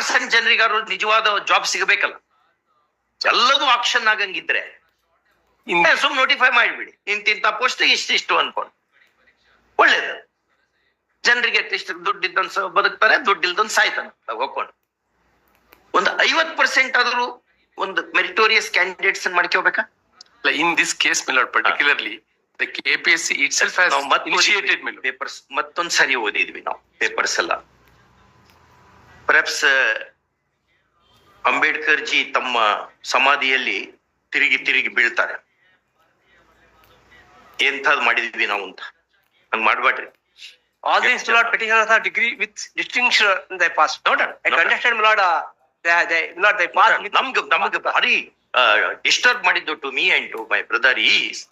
Percent ಜನರಿಗಾರು ನಿಜವಾದ job ಸಿಗಬೇಕಲ್ಲ. ಎಲ್ಲದೂ action ಆಗಂಗಿದ್ರೆ. ಸುಮ್ ನೋಟಿಫೈ ಮಾಡಿಬಿಡಿ. ಇಂತಿಂತ ಪೋಸ್ಟ್ ಇಷ್ಟಿಷ್ಟು ಅನ್ಕೊಂಡು. ಒಳ್ಳೇದು. ಜನರಿಗೆ ಅಟ್ಲೀಸ್ಟ್ ದುಡ್ಡು ಇದ್ದಂತ ಬದುಕ್ತಾರೆ ದುಡ್ಡು ಇಲ್ದೊಂದು ಸಾಯ್ತಾನೆ ಹೋಗ್ಕೊಂಡು. ಒಂದು ಐವತ್ ಪರ್ಸೆಂಟ್ ಆದ್ರೂ ಒಂದು meritorious candidates ಮಾಡ್ಕೋಬೇಕಾ in this case milord particularly the KPSC itself has milord papers ಮತ್ತೊಂದ್ ಸರಿ ಓದಿದ್ವಿ ನಾವು ಪೇಪರ್ಸ್ ಎಲ್ಲ. ಪರ್ಹ್ಯಾಪ್ಸ್ ಅಂಬೇಡ್ಕರ್ ಜಿ ತಮ್ಮ ಸಮಾಧಿಯಲ್ಲಿ ತಿರುಗಿ ತಿರುಗಿ ಬೀಳ್ತಾರೆ. ಎಂಥದ್ ಮಾಡಿದ್ವಿ ನಾವು ಅಂತ. ಹಂಗ್ ಮಾಡ್ಬೇಡ್ರಿ All these Milord petitioners are degree with distinction they passed. ನೋಡೋಣ I contested Milord, uh, they, they, Milord, they passed with. ನಮ್ಗೆ ನಮ್ಗೆ ಭಾರಿ ಡಿಸ್ಟರ್ಬ್ ಮಾಡಿದ್ದು to me and to my brother is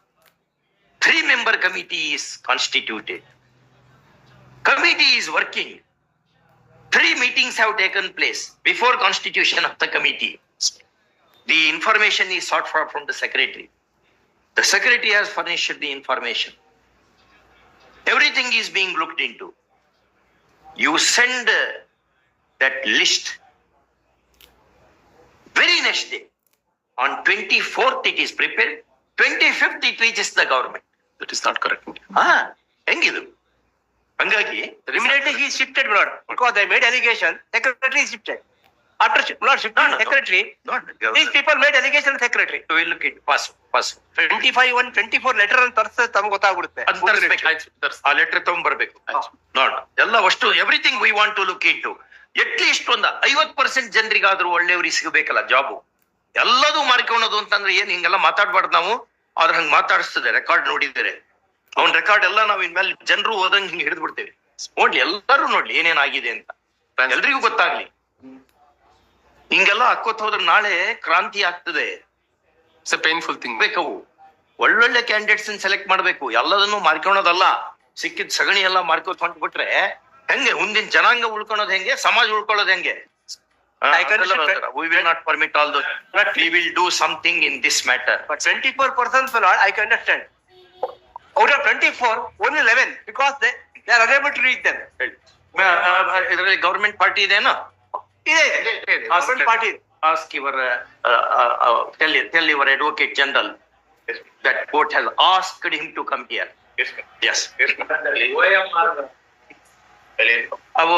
three member committee is constituted committee is working Three meetings have taken place before constitution of the committee the information is sought for from the secretary the secretary has furnished the information everything is being looked into. You send uh, that list very next day. On 24th, it is prepared. 25th, it reaches the government. That is not correct ಹಾ ಹೆಂಗಿದು ಹಂಗಾಗಿ immediately he shifted milord because I made allegation secretary shifted after milord shift secretary this people made allegation secretary to will look it pass pass 25 1 24 letter ಅಂತ ತರ್ಸ ತಮ್ಮ ಗೊತ್ತಾಗ್ಬಿಡುತ್ತೆ. ಆ letter ತಗೊಂಡ್ ಬರಬೇಕು. ನೋಡ್ ಎಲ್ಲ ವಸ್ತು everything we want to look it to at least ಒಂದ 50% ಜನರಿಗೆ ಒಳ್ಳೆಯವರಿಗೆ ಸಿಗಬೇಕಲ್ಲ ಜಾಬ್ ಎಲ್ಲದು ಮಾರ್ಕೊಳ್ಳೋದು ಅಂತಂದ್ರೆ ಏನು ಹಿಂಗೆಲ್ಲ ಮಾತಾಡಬಾರ್ದು ನಾವು. ಆದ್ರೆ ಹಂಗೆ ಮಾತಾಡಿಸ್ತದೆ ರೆಕಾರ್ಡ್ ನೋಡಿದ್ರೆ ಅವ್ನ್ ರೆಕಾರ್ಡ್ ಎಲ್ಲ ನಾವ್ ಇನ್ಮೇಲೆ ಜನರು ಓದಂಗ್ ಹಿಂಗ್ ಹಿಡಿದು ಬಿಡ್ತೇವೆ. ನೋಡ್ಲಿ ಎಲ್ಲರೂ ನೋಡ್ಲಿ ಏನೇನಾಗಿದೆ ಅಂತ. ಎಲ್ರಿಗೂ ಗೊತ್ತಾಗ್ಲಿ. ಹಿಂಗೆಲ್ಲ ಹಾಕೋತ್ ಹೋದ್ರೆ ನಾಳೆ ಕ್ರಾಂತಿ ಆಗ್ತದೆ. ಇಟ್ಸ್ ಪೇನ್ಫುಲ್ ಥಿಂಗ್ ಬೇಕವು ಒಳ್ಳೊಳ್ಳೆ ಕ್ಯಾಂಡಿಡೇಟ್ಸ್ ಸೆಲೆಕ್ಟ್ ಮಾಡ್ಬೇಕು. ಎಲ್ಲದನ್ನು ಮಾರ್ಕೊಳೋದಲ್ಲ ಸಿಕ್ಕಿದ ಸಗಣಿ ಎಲ್ಲ ಮಾರ್ಕೋತ್ ಹೊಂಟ್ಬಿಟ್ರೆ ಹೆಂಗೆ? ಮುಂದಿನ ಜನಾಂಗ ಉಳ್ಕೊಳೋದ್ ಹೆಂಗೆ? ಸಮಾಜ ಉಳ್ಕೊಳ್ಳೋದ್ ಹೆಂಗೆ? We will not permit although we will do something in this matter But I can understand. Out of twenty-four, only eleven, because they, they are unable to reach them. ಇದರಲ್ಲಿ ಗವರ್ಮೆಂಟ್ ಪಾರ್ಟಿ ಇದೆನಾ ಇದೆ, your uh, uh, uh, tell tell your advocate general that court has asked him to come here. Yes. ಅವು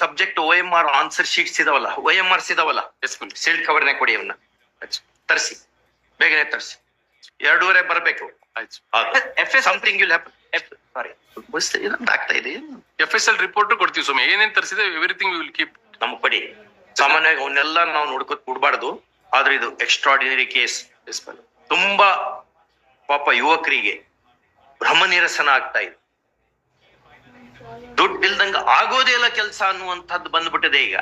subject O M R answer sheets ಇದಾವಲ್ಲ O M Rs ಇದಾವಲ್ಲ as sealed ಕವರ್ನೇ ಕೊಡಿ ಅವನ್ನ ತರಿಸಿ ಬೇಗನೆ ತರಿಸಿ ಎರಡೂವರೆ ಬರಬೇಕು. ಆಯ್ತು. FS something will happen Sorry. ಆಗ್ತಾ ಇದೆ ಎಫ್ ಎಸ್ ಎಲ್ ರಿಪೋರ್ಟ್ ಕೊಡ್ತೀವಿ ಸ್ವಾಮಿ. ಏನೇನ್ ತರಿಸಿದೆ ಎವ್ರಿಥಿಂಗ್ ವಿಲ್ ಕೀಪ್ ನಮ್ಗ್ ಕೊಡಿ. ಸಾಮಾನ್ಯವಾಗಿ ಅವನ್ನೆಲ್ಲ ನಾವು ನೋಡ್ಕೊತ್ ಕೊಡ್ಬಾರ್ದು. ಆದ್ರೆ ಇದು ಎಕ್ಸ್ಟ್ರಾರ್ಡಿನರಿ ಕೇಸ್ ತುಂಬಾ ಪಾಪ ಯುವಕರಿಗೆ ಭ್ರಮ ನಿರಸನ ಆಗ್ತಾ ಇದೆ. ದುಡ್ಡು ಇಲ್ದಂಗ ಆಗೋದೇ ಇಲ್ಲ ಕೆಲಸ ಅನ್ನುವಂಥದ್ದು ಬಂದ್ಬಿಟ್ಟಿದೆ ಈಗ.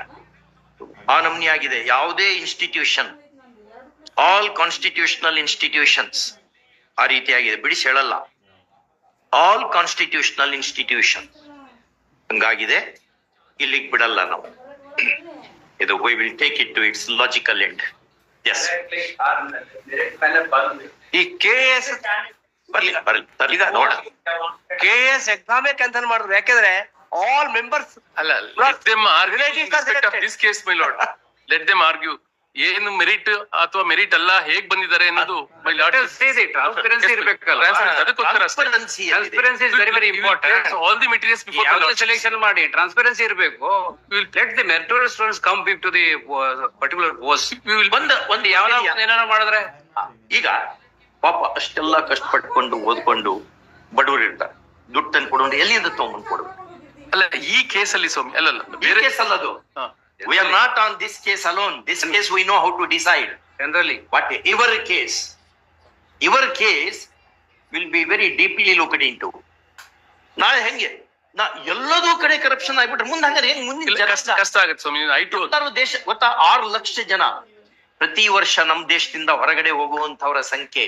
ಆ ನಮ್ನಿ ಆಗಿದೆ ಯಾವುದೇ ಇನ್ಸ್ಟಿಟ್ಯೂಷನ್ ಆಲ್ ಕಾನ್ಸ್ಟಿಟ್ಯೂಷನಲ್ ಇನ್ಸ್ಟಿಟ್ಯೂಷನ್ಸ್ ಆ ರೀತಿಯಾಗಿದೆ. ಬಿಡಿಸಿ ಹೇಳಲ್ಲ. ಆಲ್ ಕಾನ್ಸ್ಟಿಟ್ಯೂಷನಲ್ ಇನ್ಸ್ಟಿಟ್ಯೂಷನ್ ಹಂಗಾಗಿದೆ. ಇಲ್ಲಿಗೆ ಬಿಡಲ್ಲ ನಾವು. ಇದು we will take it to its logical end S ಈ ಕೆ ಎಸ್ ಬರ್ಲಿ ಬರ್ಲಿ ತರ್ಲಿ ನೋಡ. ಕೆ ಎಸ್ ಎಕ್ಸಾಮೇ ಕ್ಯಾನ್ಸಲ್ ಮಾಡಿದ್ರು. ಯಾಕಂದ್ರೆ ಆಲ್ ಮೆಂಬರ್ಸ್ ಅಲ್ಲ let them argue. This case my lord let them argue ಏನು ಮೆರಿಟ್ ಅಥವಾ ಮೆರಿಟ್ ಅಲ್ಲ ಹೇಗ್ ಬಂದಿದ್ದಾರೆ ಅನ್ನೋದು ಆಲ್ ದಿ ಮೆಟೀರಿಯಲ್ಸ್ ಸೆಲೆಕ್ಷನ್ ಮಾಡಿ ಟ್ರಾನ್ಸ್ಪರೆನ್ಸಿ ಇರಬೇಕು. Let the meritorious students come to the particular post ಒಂದ್ ಒಂದ್ ಯಾವ ಏನಾರ ಮಾಡಿದ್ರೆ. ಈಗ ಪಾಪ ಅಷ್ಟೆಲ್ಲ ಕಷ್ಟಪಟ್ಕೊಂಡು ಓದ್ಕೊಂಡು ಬಡವರು ಇರ್ತಾರೆ. ದುಡ್ಡು ತಂದು ಕೊಡು ಅಂದ್ರೆ ಎಲ್ಲಿಂದ ತಗೊಂಡ್ ಕೊಡ್ಬೇಕು? ಅಲ್ಲ ಈ ಕೇಸಲ್ಲಿ ಅಲ್ಲಿ ಸ್ವಾಮಿ ಅಲ್ಲ ಅಲ್ಲ ಬೇರೆ case ಅಲ್ಲದು. We are not on this case alone this case we we know to decide decide. Generally. ಇವರ್ case ಇವರ್ case will be very deeply deeply looked into. ನಾಳೆ ಹೆಂಗೆ? ನಾ ಎಲ್ಲದೂ ಕಡೆ ಕರಪ್ಷನ್ ಆಗ್ಬಿಟ್ರೆ ಮುಂದೆ ಹಂಗಾರೆ ಹೆಂಗ್ ಮುಂದಿನ ಕಷ್ಟ ಆಗತ್ತೆ ಸ್ವಾಮಿ. ಐಟು ದೇಶ ಗೊತ್ತಾ? ಆರು ಲಕ್ಷ ಜನ ಪ್ರತಿ ವರ್ಷ ನಮ್ ದೇಶದಿಂದ ಹೊರಗಡೆ ಹೋಗುವಂತವರ ಸಂಖ್ಯೆ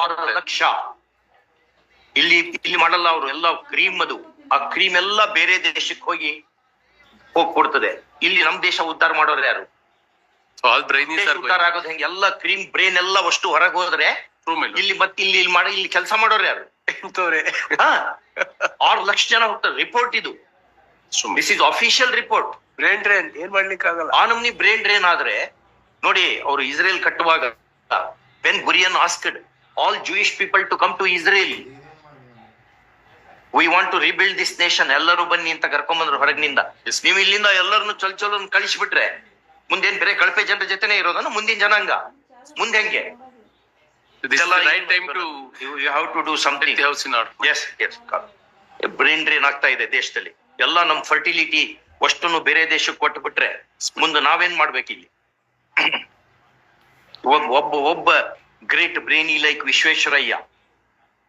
ಆರು ಲಕ್ಷ. ಇಲ್ಲಿ ಇಲ್ಲಿ ಮಾಡಲ್ಲ ಅವರು ಎಲ್ಲ ಕ್ರೀಮ್ ಅದು. ಆ ಕ್ರೀಮ್ ಎಲ್ಲ ಬೇರೆ ದೇಶಕ್ಕೆ ಹೋಗಿ ಹೋಗಿ ಕೊಡ್ತದೆ ಇಲ್ಲಿ ನಮ್ ದೇಶ ಉದ್ಧಾರ ಮಾಡೋರು ಯಾರು? ಉದ್ಧಾರ ಆಗೋದು ಹೆಂಗೆ? ಎಲ್ಲ ಕ್ರೀಮ್ ಬ್ರೇನ್ ಎಲ್ಲ ಅಷ್ಟು ಹೊರಗೆ ಹೋದ್ರೆ ಇಲ್ಲಿ ಮತ್ತೆ ಇಲ್ಲಿ ಇಲ್ಲಿ ಮಾಡಿ ಇಲ್ಲಿ ಕೆಲಸ ಮಾಡೋರು ಯಾರು? ಆರು ಲಕ್ಷ ಜನ ಹೋಗ್ತಾರೆ. ರಿಪೋರ್ಟ್ ಇದು. This is official report brain drain ಏನ್ ಮಾಡ್ಲಿಕ್ಕೆ ಆಗಲ್ಲ? ಆ ನಮ್ನಿ ಬ್ರೈನ್ ಡ್ರೈನ್ ಆದ್ರೆ ನೋಡಿ ಅವರು ಇಸ್ರೇಲ್ ಕಟ್ಟುವಾಗ Ben Gurion asked all Jewish people to come to Israel we want to rebuild this nation ಎಲ್ಲರೂ ಬನ್ನಿ ಅಂತ ಕರ್ಕೊಂಬಂದ್ರು ಹೊರಗಿನಿಂದ. ನೀವು ಇಲ್ಲಿಂದ ಎಲ್ಲರನ್ನು ಚಲ್ ಚಲ್ ಕಳಿಸ್ಬಿಟ್ರೆ ಮುಂದೇನ್ ಬೇರೆ ಕಳಪೆ ಜನರ ಜೊತೆನೆ ಇರೋದನ್ನ ಮುಂದಿನ ಜನಾಂಗ? ಮುಂದೆ ಹೆಂಗೆ? ಬ್ರೈನ್ ಡ್ರೈನ್ ಆಗ್ತಾ ಇದೆ ದೇಶದಲ್ಲಿ. ಎಲ್ಲ ನಮ್ ಫರ್ಟಿಲಿಟಿ ಅಷ್ಟನ್ನು ಬೇರೆ ದೇಶಕ್ಕೆ ಕೊಟ್ಟು ಬಿಟ್ರೆ ಮುಂದೆ ನಾವೇನ್ ಮಾಡ್ಬೇಕು ಇಲ್ಲಿ ಒಬ್ಬ ಒಬ್ಬ great brainy like Visvesvaraya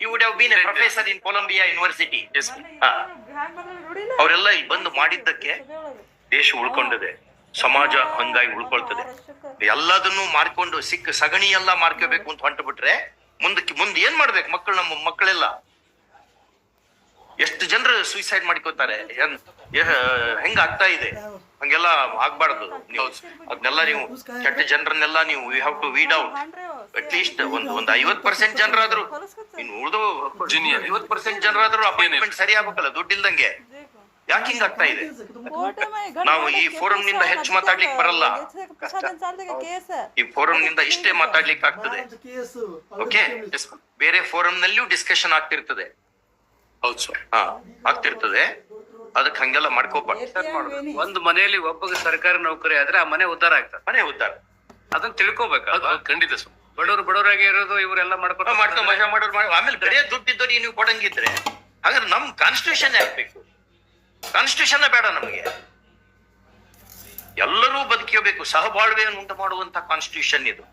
you would have been a professor in Columbia University ಅವರೆಲ್ಲ ಇಲ್ಲಿ ಬಂದು ಮಾಡಿದ್ದಕ್ಕೆ ದೇಶ ಉಳ್ಕೊಂಡಿದೆ ಸಮಾಜ ಹಂಗಾಗಿ ಉಳ್ಕೊಳ್ತದೆ. ಎಲ್ಲದನ್ನು ಮಾರ್ಕೊಂಡು ಸಿಕ್ಕ ಸಗಣಿ ಎಲ್ಲ ಮಾರ್ಕೋಬೇಕು ಅಂತ ಹೊಂಟು ಬಿಟ್ರೆ ಮುಂದಕ್ಕೆ ಮುಂದೆ ಏನ್ ಮಾಡ್ಬೇಕು ಮಕ್ಕಳು ನಮ್ಮ ಮಕ್ಕಳೆಲ್ಲ? ಎಷ್ಟು ಜನರು ಸೂಸೈಡ್ ಮಾಡ್ಕೋತಾರೆ ಹೆಂಗ ಆಗ್ತಾ ಇದೆ? ಹಂಗೆಲ್ಲ ಆಗ್ಬಾರ್ದು. ನೀವು ಅದನ್ನೆಲ್ಲ ನೀವು ಕೆಟ್ಟ ಜನರನ್ನೆಲ್ಲ ನೀವು you have to weed out at least ಒಂದು ಒಂದು ಐವತ್ ಪರ್ಸೆಂಟ್ ಜನರಾದ್ರು. ಇನ್ನು ಉಳಿದು. ಐವತ್ ಪರ್ಸೆಂಟ್ ಜನರಾದ್ರು ಅಪಾಯಿಂಟ್ಮೆಂಟ್ ಸರಿ ಆಗ್ಬೇಕಲ್ಲ ದುಡ್ಡಿಲ್ದಂಗೆ ಯಾಕೆ ಹಿಂಗ ಆಗ್ತಾ ಇದೆ? ನಾವು ಈ ಫೋರಂ ನಿಂದ ಹೆಚ್ಚು ಮಾತಾಡ್ಲಿಕ್ಕೆ ಬರಲ್ಲ. ಈ ಫೋರಂ ನಿಂದ ಇಷ್ಟೇ ಮಾತಾಡ್ಲಿಕ್ಕೆ ಆಗ್ತದೆ. ಓಕೆ ಬೇರೆ ಫೋರಂ ನಲ್ಲಿಯೂ ಡಿಸ್ಕಷನ್ ಆಗ್ತಿರ್ತದೆ. ಹೌದು ಸರ್ ಹಾ ಆಗ್ತಿರ್ತದೆ. ಅದಕ್ಕೆ ಹಂಗೆಲ್ಲ ಮಾಡ್ಕೋಬಾರ್ದು ಒಂದು ಮನೆಯಲ್ಲಿ ಒಬ್ಬ ಸರ್ಕಾರಿ ನೌಕರಿ ಆದ್ರೆ ಆ ಮನೆ ಉದ್ದಾರ ಆಗ್ತದೆ. ಮನೆ ಉದ್ದಾರ ಅದನ್ನ ತಿಳ್ಕೊಬೇಕು. ಖಂಡಿತ ಸರ್ ಬಡವರು ಬಡವರಾಗಿ ಇರೋದು ಇವರೆಲ್ಲ ಮಾಡ್ಕೊಂಡು ಮಾಡ್ಕೊಂಡು ಮಜಾ ಮಾಡೋರು ಮಾಡಿ ಆಮೇಲೆ ಬರೇ ದುಡ್ಡಿದ್ದವ್ರಿಗೆ ನೀವು ಕೊಡಂಗಿದ್ರೆ ಹಾಗಾದ್ರೆ ನಮ್ ಕಾನ್ಸ್ಟಿಟ್ಯೂಷನ್ ಹಾಕ್ಬೇಕು ಕಾನ್ಸ್ಟಿಟ್ಯೂಷನ್ ಬೇಡ ನಮಗೆ. ಎಲ್ಲರೂ ಬದುಕಿಯಬೇಕು ಸಹಬಾಳ್ವೆಯನ್ನು ಉಂಟು ಮಾಡುವಂತ ಕಾನ್ಸ್ಟಿಟ್ಯೂಷನ್ ಇದು.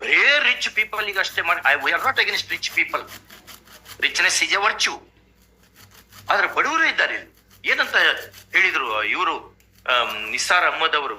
ಬರೇ ರಿಚ್ ಪೀಪಲ್ ಈಗ ಅಷ್ಟೇ ಮಾಡಿ I we are not against rich people richness is a virtue ಆದ್ರೆ ಬಡವರು ಇದ್ದಾರೆ ಇಲ್ಲಿ. ಏನಂತ ಹೇಳಿದ್ರು ಇವರು ನಿಸಾರ್ ಅಹ್ಮದ್ ಅವರು.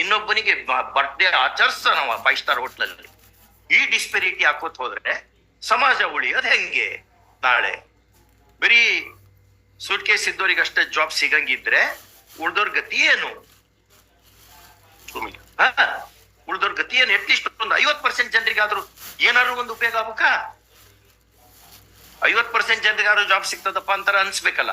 ಇನ್ನೊಬ್ಬನಿಗೆ ಬರ್ಡೇ ಆಚರಿಸ್ತಾನವ ಫೈವ್ ಸ್ಟಾರ್ ಹೋಟ್ಲಲ್ಲಿ ಈ ಡಿಸ್ಪೆರಿಟಿ ಹಾಕೋತ್ ಹೋದ್ರೆ ಸಮಾಜ ಉಳಿಯೋದ್ ಹೆಂಗೆ? ನಾಳೆ ಬರೀ ಸೂಟ್ ಕೇಸ್ ಇದ್ದವ್ರಿಗೆ ಅಷ್ಟೇ ಜಾಬ್ ಸಿಗಂಗಿದ್ರೆ ಉಳ್ದೋರ್ ಗತಿ ಏನು? ಉಳ್ದೋರ್ ಗತಿ ಏನು? ಅಟ್ಲೀಸ್ಟ್ ಒಂದು ಐವತ್ ಪರ್ಸೆಂಟ್ ಜನರಿಗಾದ್ರೂ ಏನಾದ್ರು ಒಂದು ಉಪಯೋಗ ಆಗ್ಬೇಕಾ? ಐವತ್ ಪರ್ಸೆಂಟ್ ಜನರಿಗಾದ್ರೂ ಜಾಬ್ ಸಿಗ್ತದಪ್ಪ ಅಂತಾರ ಅನ್ಸ್ಬೇಕಲ್ಲ.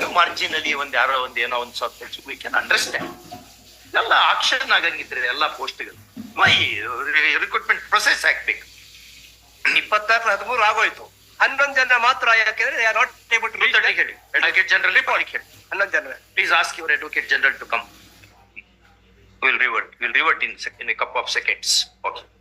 ಮಾರ್ಜಿನಲ್ಲಿ ಒಂದ್ ಯಾರೋ ಒಂದ್ ಏನೋ ಒಂದ್ ಸ್ವಲ್ಪ ವಿ ಕ್ಯಾನ್ ಅಂಡರ್ಸ್ಟ್ಯಾಂಡ್ ಎಲ್ಲ ಆಕ್ಷನ್ ಆಗಂಗಿದ್ರೆ ಎಲ್ಲ ಪೋಸ್ಟ್ಗಳು ಮೈ ರಿಕ್ರೂಟ್ಮೆಂಟ್ ಪ್ರೊಸೆಸ್ ಆಗ್ಬೇಕು. ಇಪ್ಪತ್ತಾರು ಹದಿಮೂರು ಆಗೋಯ್ತು. ಹನ್ನೊಂದು ಜನ ಮಾತ್ರ ಯಾಕೆಂದ್ರೆ ನಾಟ್ ಏಬಲ್ ಟು ರೀಚ್ ಹೇಳಿ. ಅಡ್ವೊಕೇಟ್ ಜನರಲ್ ರಿಪೋರ್ಟ್ ಹೇಳಿ. ಹನ್ನೊಂದು ಜನ Please ask your advocate general to come. Will revert, will revert in sec- couple a seconds. Okay.